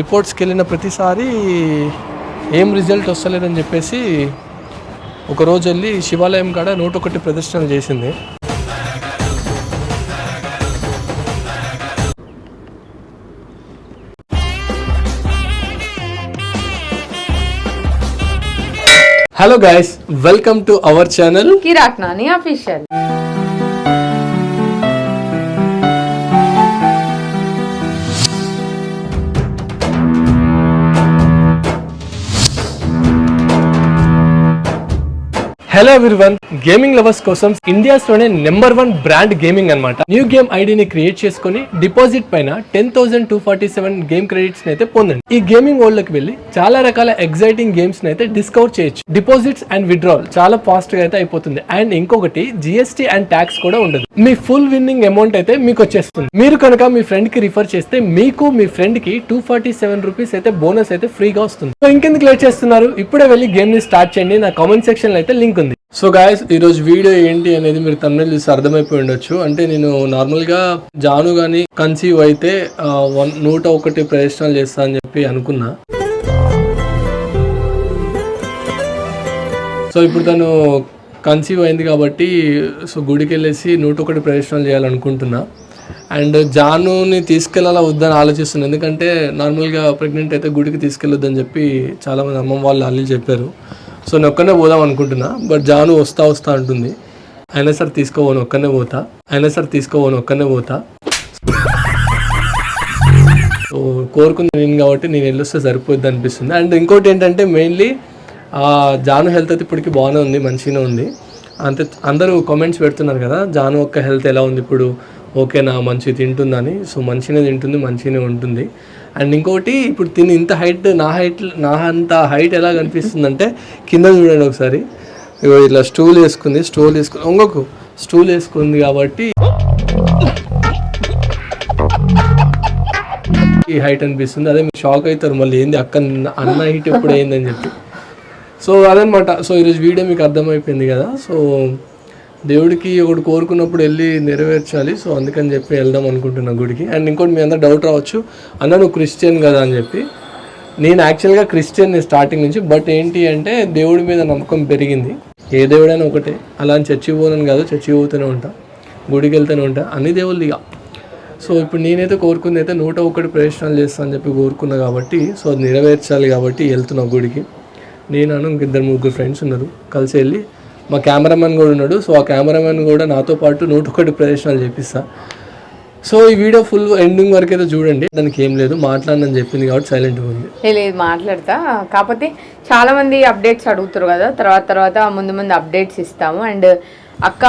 రిపోర్ట్స్కి వెళ్ళిన ప్రతిసారి ఏం రిజల్ట్ వస్తలేదని చెప్పేసి ఒకరోజు వెళ్ళి శివాలయం కాడ నూటొకటి ప్రదర్శనలు చేసింది. Hello guys welcome to our channel Kirrak Nani official hello everyone gaming lovers కోసం ఇండియాస్లోనే నెంబర్ వన్ బ్రాండ్ గేమింగ్ అన్నమాట. న్యూ గేమ్ ఐడిని క్రియేట్ చేసుకుని డిపాజిట్ పైన ten thousand two forty seven game credits అయితే పొందండి. ఈ గేమింగ్ వరల్డ్లోకి వెళ్ళి చాలా రకాల ఎగ్జైటింగ్ గేమ్స్ అయితే డిస్కవర్ చేయొచ్చు. డిపాజిట్స్ అండ్ విడ్రావల్ చాలా ఫాస్ట్గా అయితే అయిపోతుంది. అండ్ ఇంకొకటి జిఎస్టీ అండ్ ట్యాక్స్ కూడా ఉండదు. మీ ఫుల్ విన్నింగ్ అమౌంట్ అయితే మీకు వచ్చేస్తుంది. మీరు కనుక మీ ఫ్రెండ్కి రిఫర్ చేస్తే మీకు మీ ఫ్రెండ్కి టూ ఫార్టీ సెవెన్ రూపీస్ అయితే బోనస్ అయితే ఫ్రీగా వస్తుంది. సో ఇంకెందుకు లేట్ చేస్తున్నారు? ఇప్పుడే వెళ్ళి గేమ్ని స్టార్ట్ చేయండి. నా కామెంట్ సెక్షన్లో అయితే లింక్ ఉంది. సో గాయస్ ఈరోజు వీడియో ఏంటి అనేది మీరు తమిళ చూసి అర్థమైపోయి ఉండొచ్చు. అంటే నేను నార్మల్గా జాను కానీ కన్సీవ్ అయితే వన్ నూట ఒకటి ప్రయత్నాలు చేస్తా అని చెప్పి అనుకున్నా. సో ఇప్పుడు తను కన్సీవ్ అయింది కాబట్టి సో గుడికి వెళ్ళేసి నూట ఒకటి ప్రయత్నాలు చేయాలనుకుంటున్నా. అండ్ జానుని తీసుకెళ్ళాలా వద్దని ఆలోచిస్తున్నాను ఎందుకంటే నార్మల్గా ప్రెగ్నెంట్ అయితే గుడికి తీసుకెళ్ళొద్దని చెప్పి చాలామంది అమ్మమ్మ వాళ్ళు అల్లి చెప్పారు. సో నేను ఒక్కనే పోదాం అనుకుంటున్నా బట్ జాను వస్తా వస్తా అంటుంది. అయినా సరే తీసుకోవను ఒక్కనే పోతా. అయినా సరే తీసుకోవను ఒక్కనే పోతా. సో కోరుకుంది నేను కాబట్టి నేను వెళ్ళొస్తే సరిపోద్ది అనిపిస్తుంది. అండ్ ఇంకోటి ఏంటంటే మెయిన్లీ జాను హెల్త్ అయితే ఇప్పటికి బాగానే ఉంది మంచిగానే ఉంది. అంతే అందరూ కామెంట్స్ పెడుతున్నారు కదా జాను ఒక్క హెల్త్ ఎలా ఉంది ఇప్పుడు? ఓకేనా మంచిగా తింటుందని. సో మంచిగానే తింటుంది మంచిగానే ఉంటుంది. అండ్ ఇంకోటి ఇప్పుడు తిని ఇంత హైట్ నా హైట్ నా అంత హైట్ ఎలా కనిపిస్తుందంటే కింద చూడండి ఒకసారి. ఇగో ఇట్లా స్టూల్ వేసుకుంది స్టూల్ వేసుకుంది ఇంకొక స్టూల్ వేసుకుంది కాబట్టి. ఈ హైట్ అనిపిస్తుంది. అదే మీరు షాక్ అవుతారు మళ్ళీ ఏంది అక్క అన్న హైట్ ఎప్పుడు అయిందని చెప్పి. సో అదనమాట. సో ఈరోజు వీడియో మీకు అర్థమైపోయింది కదా. సో దేవుడికి ఒకటి కోరుకున్నప్పుడు వెళ్ళి నెరవేర్చాలి. సో అందుకని చెప్పి వెళ్దాం అనుకుంటున్నా గుడికి. అండ్ ఇంకోటి మీ అందరు డౌట్ రావచ్చు. అన్న నువ్వు క్రిస్టియన్ కదా అని చెప్పి. నేను యాక్చువల్గా క్రిస్టియన్ స్టార్టింగ్ నుంచి బట్ ఏంటి అంటే దేవుడి మీద నమ్మకం పెరిగింది. ఏ దేవుడైనా ఒకటే. అలా అని చర్చి పోనని కాదు చర్చి పోతూనే ఉంటా. గుడికి వెళ్తూనే ఉంటా. అన్ని దేవుళ్ళు ఇక. సో ఇప్పుడు నేనైతే కోరుకుంది అయితే నూట ఒకటి ప్రదర్శనలు చేస్తా అని చెప్పి కోరుకున్నా కాబట్టి సో అది నెరవేర్చాలి కాబట్టి వెళ్తున్నా గుడికి. నేను అను ఇంకిద్దరు ముగ్గురు ఫ్రెండ్స్ ఉన్నారు. కలిసి వెళ్ళి మా కెమెరామెన్ కూడా ఉన్నాడు. సో ఆ కెమెరామెన్ కూడా నాతో పాటు నూటొకటి ప్రదర్శనలు చేపిస్తా. సో ఈ వీడియో ఫుల్ ఎండింగ్ వరకు అయితే చూడండి. దానికి ఏం లేదు. మాట్లాడనని చెప్పింది కాబట్టి సైలెంట్గా ఉంది. లేదు మాట్లాడతా. కాకపోతే చాలా మంది అప్డేట్స్ అడుగుతారు కదా. తర్వాత తర్వాత ముందు ముందు అప్డేట్స్ ఇస్తాము. అండ్ అక్క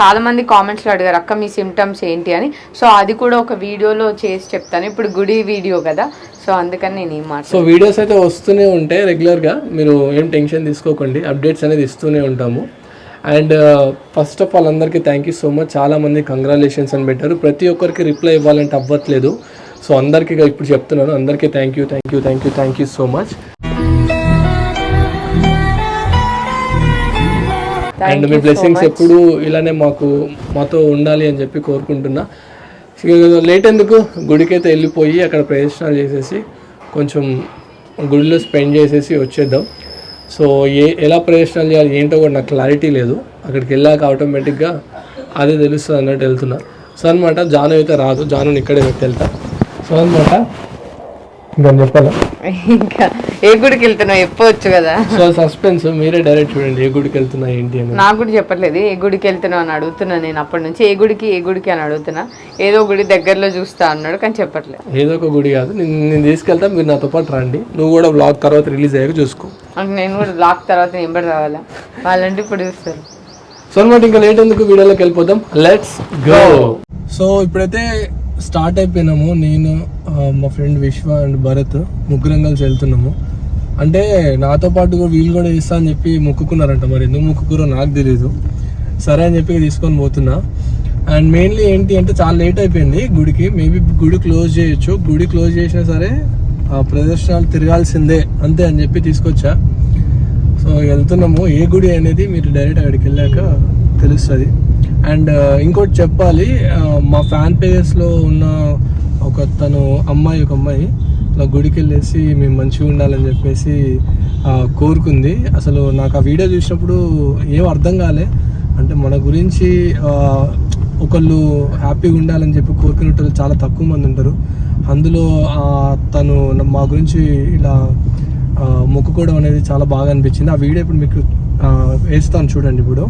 చాలామంది కామెంట్స్లో అడిగారు అక్క మీ సిమ్టమ్స్ ఏంటి? అని. సో అది కూడా ఒక వీడియోలో చేసి చెప్తాను. ఇప్పుడు గుడి వీడియో కదా సో అందుకని నేను ఏం సో వీడియోస్ అయితే వస్తూనే ఉంటాయి రెగ్యులర్గా. మీరు ఏం టెన్షన్ తీసుకోకండి. అప్డేట్స్ అనేది ఇస్తూనే ఉంటాము. అండ్ ఫస్ట్ ఆఫ్ ఆల్ అందరికీ థ్యాంక్ యూ సో మచ్ చాలామంది కంగ్రాలేషన్స్ అని పెట్టారు. ప్రతి ఒక్కరికి రిప్లై ఇవ్వాలంటే అవ్వట్లేదు. సో అందరికీ ఇప్పుడు చెప్తున్నాను. అందరికీ thank you thank you thank you thank you so much and me blessings ఎప్పుడు ఇలానే మాకు మాతో ఉండాలి అని చెప్పి కోరుకుంటున్నా. లేట్ ఎందుకు గుడికైతే వెళ్ళిపోయి అక్కడ ప్రదర్శనలు చేసేసి కొంచెం గుడిలో స్పెండ్ చేసేసి వచ్చేద్దాం. సో ఏ ఎలా ప్రదర్శనలు చేయాలి ఏంటో కూడా నాకు క్లారిటీ లేదు. అక్కడికి వెళ్ళాక ఆటోమేటిక్గా అదే తెలుస్తుంది అన్నట్టు వెళ్తున్నా. సో అనమాట జాను అయితే రాదు. జానుని ఇక్కడే పెట్టి వెళ్తా. సో అనమాట ఇంకా చెప్పాలా? ఇంకా ఏ గుడికి వెళ్తున్నావు చెప్పవచ్చు కదా. సో సస్పెన్స్ మీరే డైరెక్ట్ చూడండి ఏ గుడికి వెళ్తున్నా ఏంటి అని నాకు కూడా చెప్పట్లేదు ఏ గుడికి వెళ్తున్నావు అని అడుగుతున్నా నేను అప్పటి నుంచి ఏ గుడికి ఏ గుడికి అని అడుగుతున్నా. ఏదో గుడి దగ్గరలో చూస్తా అన్నాడు కానీ చెప్పట్లేదు. ఏదో ఒక గుడి కాదు నేను నేను తీసుకెళ్తా మీరు నాతో పాటు రండి. నువ్వు కూడా బ్లాగ్ తర్వాత రిలీజ్ అయ్యాక చూసుకో. అంటే నేను కూడా లాక్ తర్వాత కూడా రావాలా? వాళ్ళంటే ఇప్పుడు చూస్తారు సో అనమాట ఇంకా లేట్ ఎందుకు వీడియోలోకి వెళ్ళిపోదాం? లెట్స్ గో సో ఇప్పుడైతే స్టార్ట్ అయిపోయినాము. నేను మా ఫ్రెండ్ విశ్వ అండ్ భరత్ ముగ్గురం కలిసి వెళ్తున్నాము అంటే నాతో పాటు కూడా వీళ్ళు కూడా ఇస్తా అని చెప్పి మొక్కుకున్నారంట మరి. ఎందుకు మొక్కుకురో నాకు తెలియదు సరే అని చెప్పి తీసుకొని పోతున్నా. అండ్ మెయిన్లీ ఏంటి అంటే చాలా లేట్ అయిపోయింది గుడికి. మేబీ గుడి క్లోజ్ చేయొచ్చు. గుడి క్లోజ్ చేసినా సరే ఆ ప్రదర్శనలు తిరగాల్సిందే. అంతే అని చెప్పి తీసుకొచ్చా. సో వెళ్తున్నాము. ఏ గుడి అనేది మీరు డైరెక్ట్ అక్కడికి వెళ్ళాక తెలుస్తుంది. అండ్ ఇంకోటి చెప్పాలి మా ఫ్యాన్ పేజెస్లో ఉన్న ఒక తను అమ్మాయి ఒక అమ్మాయి ఇలా గుడికి వెళ్ళేసి మేము మంచిగా ఉండాలని చెప్పేసి కోరుకుంది. అసలు నాకు ఆ వీడియో చూసినప్పుడు ఏం అర్థం కాలే. అంటే మన గురించి ఒకళ్ళు హ్యాపీగా ఉండాలని చెప్పి కోరుకునేటోళ్ళు చాలా తక్కువ మంది ఉంటారు. అందులో తను మా గురించి ఇలా మొక్కుకోవడం అనేది చాలా బాగా అనిపించింది. ఆ వీడియో ఇప్పుడు మీకు వేస్తాను చూడండి ఇప్పుడు.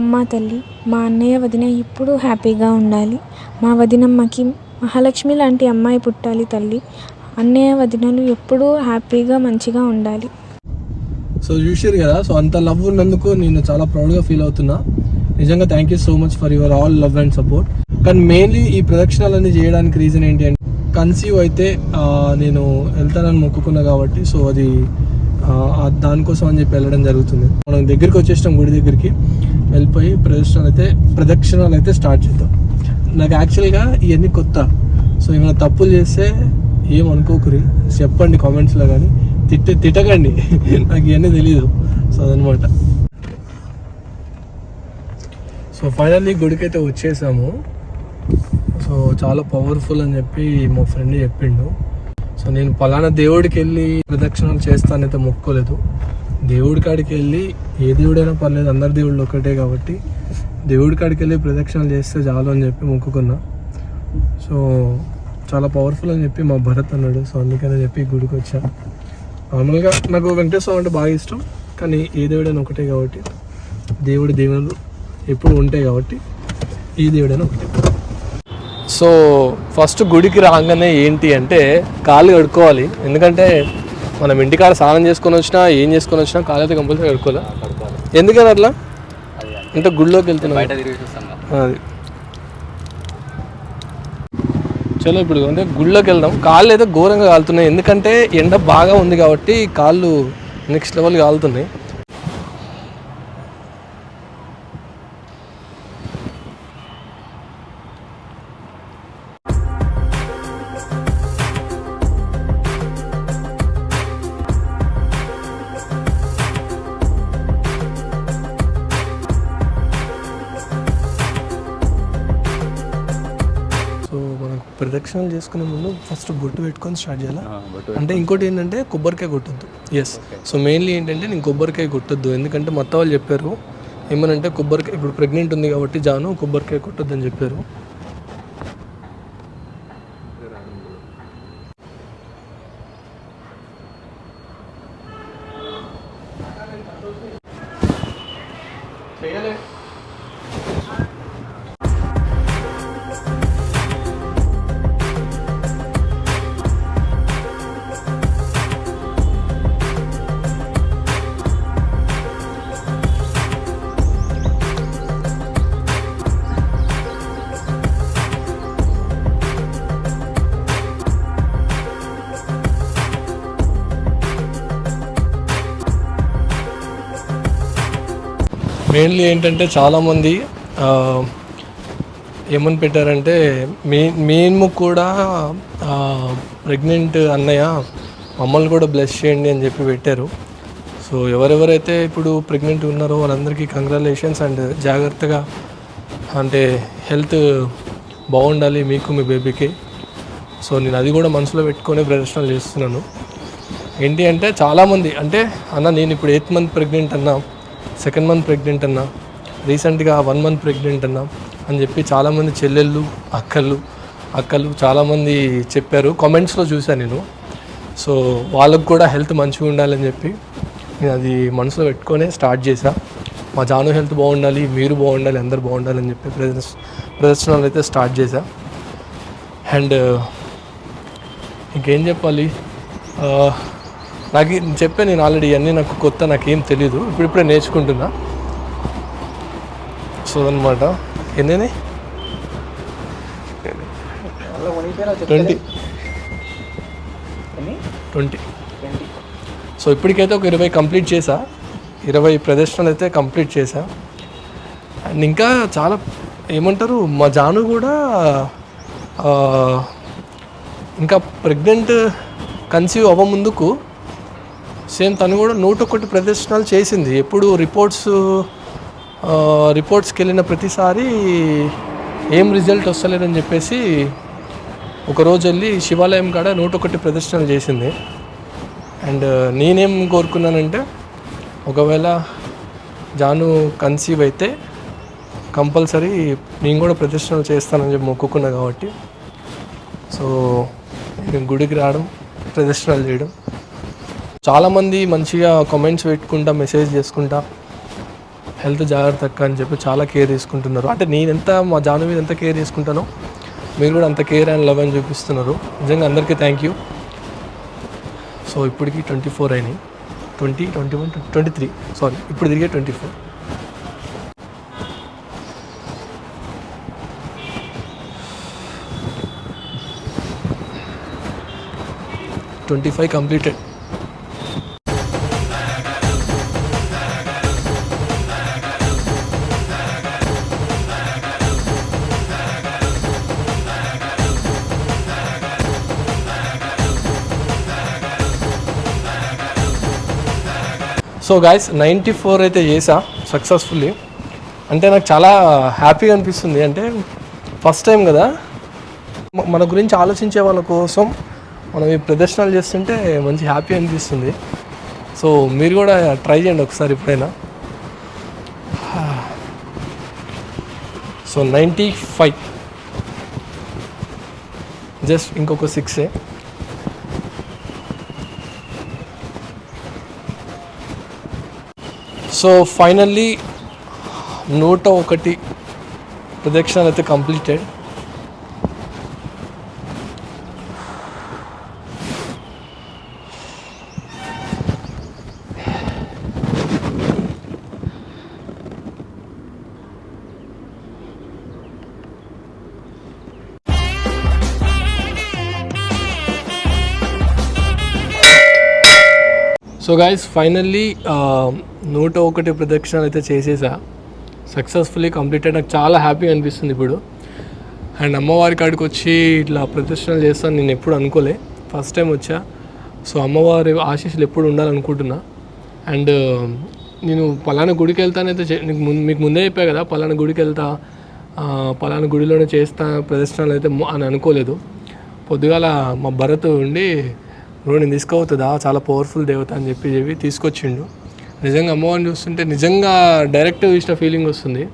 అమ్మా తల్లి మా అన్నయ్య వదిన ఇప్పుడు హ్యాపీగా ఉండాలి. మా వదినమ్మకి మహాలక్ష్మి లాంటి అమ్మాయి పుట్టాలి తల్లి. అన్నయ్య వదినలు ఎప్పుడూ హ్యాపీగా మంచిగా ఉండాలి. సో చూసారు కదా సో అంత లవ్ ఉన్నందుకు నేను చాలా ప్రౌడ్గా ఫీల్ అవుతున్నా. నిజంగా thank you so much for your all love and support కానీ మెయిన్లీ ఈ ప్రదక్షిణాలన్నీ చేయడానికి రీజన్ ఏంటి అంటే కన్సీవ్ అయితే నేను వెళ్తానని మొక్కుకున్నా కాబట్టి సో అది దానికోసం అని చెప్పి వెళ్ళడం జరుగుతుంది. మనం దగ్గరికి వచ్చేసినాం గుడి దగ్గరికి. వెళ్ళిపోయి ప్రదక్షిణాలు అయితే ప్రదక్షిణాలు అయితే స్టార్ట్ చేద్దాం. నాకు యాక్చువల్గా ఇవన్నీ కొత్త. సో ఏమైనా తప్పులు చేస్తే ఏం అనుకోకురి. చెప్పండి కామెంట్స్లో కానీ. తిట్ట తిట్టకండి. నాకు ఇవన్నీ తెలియదు సో అదనమాట. సో ఫైనల్లీ గుడికి అయితే వచ్చేసాము. సో చాలా పవర్ఫుల్ అని చెప్పి మా ఫ్రెండ్ చెప్పిండు. సో నేను పలానా దేవుడికి వెళ్ళి ప్రదక్షిణాలు చేస్తానైతే మొక్కోలేదు. దేవుడి కాడికి వెళ్ళి ఏ దేవుడైనా పర్లేదు అందరి దేవుళ్ళు ఒకటే కాబట్టి దేవుడి కాడికి వెళ్ళి ప్రదక్షిణాలు చేస్తే చాలు అని చెప్పి మొక్కుకున్నా. సో చాలా పవర్ఫుల్ అని చెప్పి మా భరత్ అన్నాడు. సో అందుకని చెప్పి గుడికి వచ్చా. నార్మల్గా నాకు వెంకటేశ్వరం అంటే బాగా ఇష్టం కానీ ఏ దేవుడైనా ఒకటే కాబట్టి దేవుడి దేవుడు ఎప్పుడు ఉంటాయి కాబట్టి ఈ దేవుడైనా ఒకటే. సో ఫస్ట్ గుడికి రాగానే ఏంటి అంటే కాళ్ళు కడుక్కోవాలి. ఎందుకంటే మనం ఇంటికాడ స్నానం చేసుకొని వచ్చినా ఏం చేసుకొని వచ్చినా అయితే కంపల్సరీ కడుక్కోవాలి? ఎందుకని అట్లా? అంటే గుడిలోకి వెళ్తున్నాం అది. చలో ఇప్పుడు అంటే గుళ్ళోకి వెళ్దాం. కాళ్ళు అయితే ఘోరంగా కాలుతున్నాయి. ఎందుకంటే ఎండ బాగా ఉంది కాబట్టి కాళ్ళు నెక్స్ట్ లెవెల్ కాలుతున్నాయి. ప్రదక్షిణలు చేసుకునే ముందు ఫస్ట్ బొట్టు పెట్టుకొని స్టార్ట్ చేయాలా? అంటే ఇంకోటి ఏంటంటే కొబ్బరికాయ కొట్టద్దు. ఎస్ సో మెయిన్లీ ఏంటంటే నేను కొబ్బరికాయ కొట్టద్దు. ఎందుకంటే మొత్త వాళ్ళు చెప్పారు ఏమనంటే కొబ్బరికాయ ఇప్పుడు ప్రెగ్నెంట్ ఉంది కాబట్టి జాను కొబ్బరికాయ కొట్టద్దు అని చెప్పారు. మెయిన్లీ ఏంటంటే చాలామంది ఏమని పెట్టారంటే మే మేము కూడా ప్రెగ్నెంట్ అన్నయ్య మమ్మల్ని కూడా బ్లెస్ చేయండి అని చెప్పి పెట్టారు. సో ఎవరెవరైతే ఇప్పుడు ప్రెగ్నెంట్ ఉన్నారో వాళ్ళందరికీ కంగ్రాలేషన్స్ అండ్ జాగ్రత్తగా అంటే హెల్త్ బాగుండాలి మీకు మీ బేబీకి. సో నేను అది కూడా మనసులో పెట్టుకొని ప్రదర్శనలు చేస్తున్నాను. ఏంటి అంటే చాలామంది అంటే అన్న నేను ఇప్పుడు ఎయిత్ మంత్ ప్రెగ్నెంట్ అన్నా సెకండ్ మంత్ ప్రెగ్నెంట్ అన్నా రీసెంట్గా వన్ మంత్ ప్రెగ్నెంట్ అన్నా అని చెప్పి చాలామంది చెల్లెళ్ళు అక్కలు అక్కలు చాలామంది చెప్పారు. కామెంట్స్లో చూశాను నేను. సో వాళ్ళకు కూడా హెల్త్ మంచిగా ఉండాలని చెప్పి నేను అది మనసులో పెట్టుకొని స్టార్ట్ చేశా. మా జాను హెల్త్ బాగుండాలి మీరు బాగుండాలి అందరు బాగుండాలి అని చెప్పి ప్రదర్శ ప్రదర్శనలు అయితే స్టార్ట్ చేశా. అండ్ ఇంకేం చెప్పాలి? నాకు చెప్పాను నేను ఆల్రెడీ ఇవన్నీ నాకు కొత్త నాకేం తెలీదు. ఇప్పుడిప్పుడే నేర్చుకుంటున్నా. సో అనమాట ఎన్ని? ట్వంటీ. ట్వంటీ. సో ఇప్పటికైతే ఒక ఇరవై కంప్లీట్ చేసా ఇరవై ప్రదర్శనలు అయితే కంప్లీట్ చేసా అండ్ ఇంకా చాలా ఏమంటారు మా జాను కూడా ఇంకా ప్రెగ్నెంట్ కన్సీవ్ అవ్వ ముందుకు సేమ్ తను కూడా నూట ఒకటి ప్రదర్శనలు చేసింది. ఎప్పుడు రిపోర్ట్స్ రిపోర్ట్స్కి వెళ్ళిన ప్రతిసారి ఏం రిజల్ట్ వస్తలేదని చెప్పేసి ఒకరోజు వెళ్ళి శివాలయం కాడ నూట ఒకటి ప్రదర్శనలు చేసింది. అండ్ నేనేం కోరుకున్నానంటే ఒకవేళ జాను కన్సీవ్ అయితే కంపల్సరీ నేను కూడా ప్రదర్శనలు చేస్తానని చెప్పి మొక్కుకున్నా కాబట్టి. సో నేను గుడికి రావడం ప్రదర్శనలు చేయడం చాలామంది మంచిగా కామెంట్స్ పెట్టుకుంటా మెసేజ్ చేసుకుంటా హెల్త్ జాగ్రత్త అక్క అని చెప్పి చాలా కేర్ తీసుకుంటున్నారు. అంటే నేను ఎంత మా జాను మీద ఎంత కేర్ తీసుకుంటానో మీరు కూడా అంత కేర్ అండ్ లవ్ అని చూపిస్తున్నారు. నిజంగా అందరికీ థ్యాంక్ యూ సో ఇప్పటికి ట్వంటీ ఫోర్ అయినాయి. Twenty twenty one twenty three sorry ఇప్పుడు తిరిగే twenty four twenty five completed so guys ninety four అయితే చేసా సక్సెస్ఫుల్లీ అంటే నాకు చాలా హ్యాపీగా అనిపిస్తుంది. అంటే ఫస్ట్ టైం కదా. మన గురించి ఆలోచించే వాళ్ళ కోసం మనం ఈ ప్రదర్శనలు చేస్తుంటే మంచి హ్యాపీ అనిపిస్తుంది. సో మీరు కూడా ట్రై చేయండి ఒకసారి ఎప్పుడైనా. సో నైంటీ ఫైవ్ జస్ట్ ఇంకొక సిక్సే సో ఫైనల్లీ నూట ఒకటి ప్రదక్షిణలు అయితే కంప్లీటెడ్ సో గైస్ ఫైనల్లీ నూట ఒకటి ప్రదక్షిణలు అయితే చేసేసా. సక్సెస్ఫుల్లీ కంప్లీటెడ్ నాకు చాలా హ్యాపీ అనిపిస్తుంది ఇప్పుడు. అండ్ అమ్మవారి కాడికి వచ్చి ఇట్లా ప్రదర్శనలు చేస్తాను నేను ఎప్పుడు అనుకోలే. ఫస్ట్ టైం వచ్చా. సో అమ్మవారి ఆశీస్సులు ఎప్పుడు ఉండాలనుకుంటున్నా. అండ్ um, నేను పలానా గుడికి వెళ్తానైతే నీకు ముందు మీకు ముందే చెప్పా కదా పలానా గుడికి వెళ్తా పలానా గుడిలోనే చేస్తా ప్రదర్శనలు అయితే అని అనుకోలేదు. పొద్దుగాల మా భరత్ ఉండి నువ్వు నేను తీసుకోవద్దా చాలా పవర్ఫుల్ దేవత అని చెప్పి చెప్పి తీసుకొచ్చిండు. నిజంగా అమ్మవారిని చూస్తుంటే నిజంగా డైరెక్ట్ చూసిన ఫీలింగ్ వస్తుంది.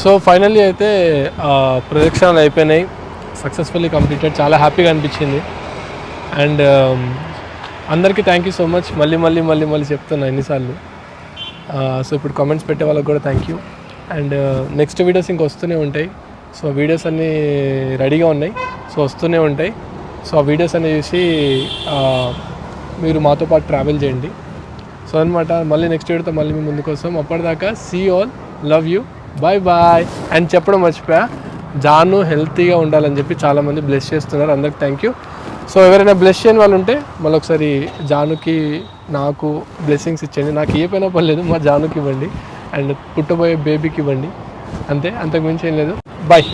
సో ఫైనల్లీ అయితే ప్రదక్షిణలు అయిపోయినాయి. సక్సెస్ఫుల్లీ కంప్లీటెడ్ చాలా హ్యాపీగా అనిపించింది. అండ్ um, అందరికీ థ్యాంక్ యూ సో మచ్ మళ్ళీ మళ్ళీ మళ్ళీ మళ్ళీ చెప్తున్నా ఎన్నిసార్లు. సో ఇప్పుడు కామెంట్స్ పెట్టే వాళ్ళకి కూడా thank you and next videos ఇంక వస్తూనే ఉంటాయి. సో వీడియోస్ అన్నీ రెడీగా ఉన్నాయి. సో వస్తూనే ఉంటాయి. సో ఆ వీడియోస్ అనేది చూసి మీరు మాతో పాటు ట్రావెల్ చేయండి. సో అనమాట మళ్ళీ నెక్స్ట్ వీడియోతో మళ్ళీ మీ ముందుకు వస్తాం అప్పటిదాకా see all love you bye bye and చెప్పడం మర్చిపోయా జాను హెల్తీగా ఉండాలని చెప్పి చాలామంది బ్లెస్ చేస్తున్నారు. అందరికి థ్యాంక్ యూ సో ఎవరైనా బ్లెస్ చేయని వాళ్ళు ఉంటే మళ్ళీ ఒకసారి జానుకి నాకు బ్లెస్సింగ్స్ ఇచ్చేయండి. నాకు ఏ పైన పర్లేదు మా జానుకి ఇవ్వండి. అండ్ పుట్టబోయే బేబీకి ఇవ్వండి. అంతే అంతకుమించి ఏం లేదు. బాయ్